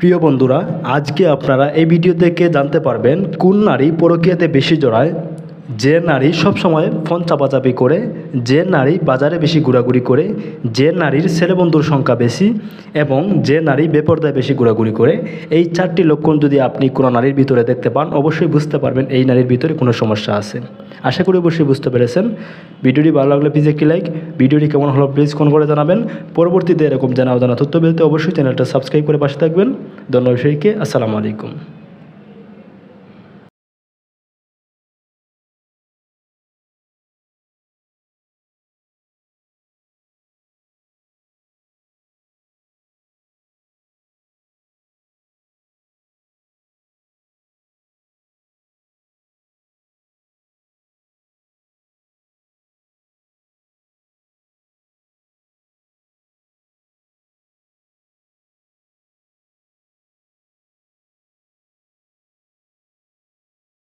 প্রিয় বন্ধুরা আজকে আপনারা এই ভিডিও থেকে জানতে পারবেন কোন নারী পরকীয়াতে বেশি জড়ায়? যে নারী সবসময় ফোন চাপাচাপি করে, যে নারী বাজারে বেশি ঘোরাঘুরি করে, যে নারীর ছেলে বন্ধুর সংখ্যা বেশি এবং যে নারী বেপরদায় বেশি ঘোরাঘুরি করে, এই চারটি লক্ষণ যদি আপনি কোনো নারীর ভিতরে দেখতে পান, অবশ্যই বুঝতে পারবেন এই নারীর ভিতরে কোনো সমস্যা আছে। আশা করি অবশ্যই বুঝতে পেরেছেন। ভিডিওটি ভালো লাগলে প্লিজ একটি লাইক ভিডিওটি কেমন হলো প্লিজ কোন করে জানাবেন। পরবর্তীতে এরকম জানা অজানা তথ্য পেতে অবশ্যই চ্যানেলটা সাবস্ক্রাইব করে পাশে থাকবেন। ধন্যবাদ সবাইকে। আসসালামু আলাইকুম।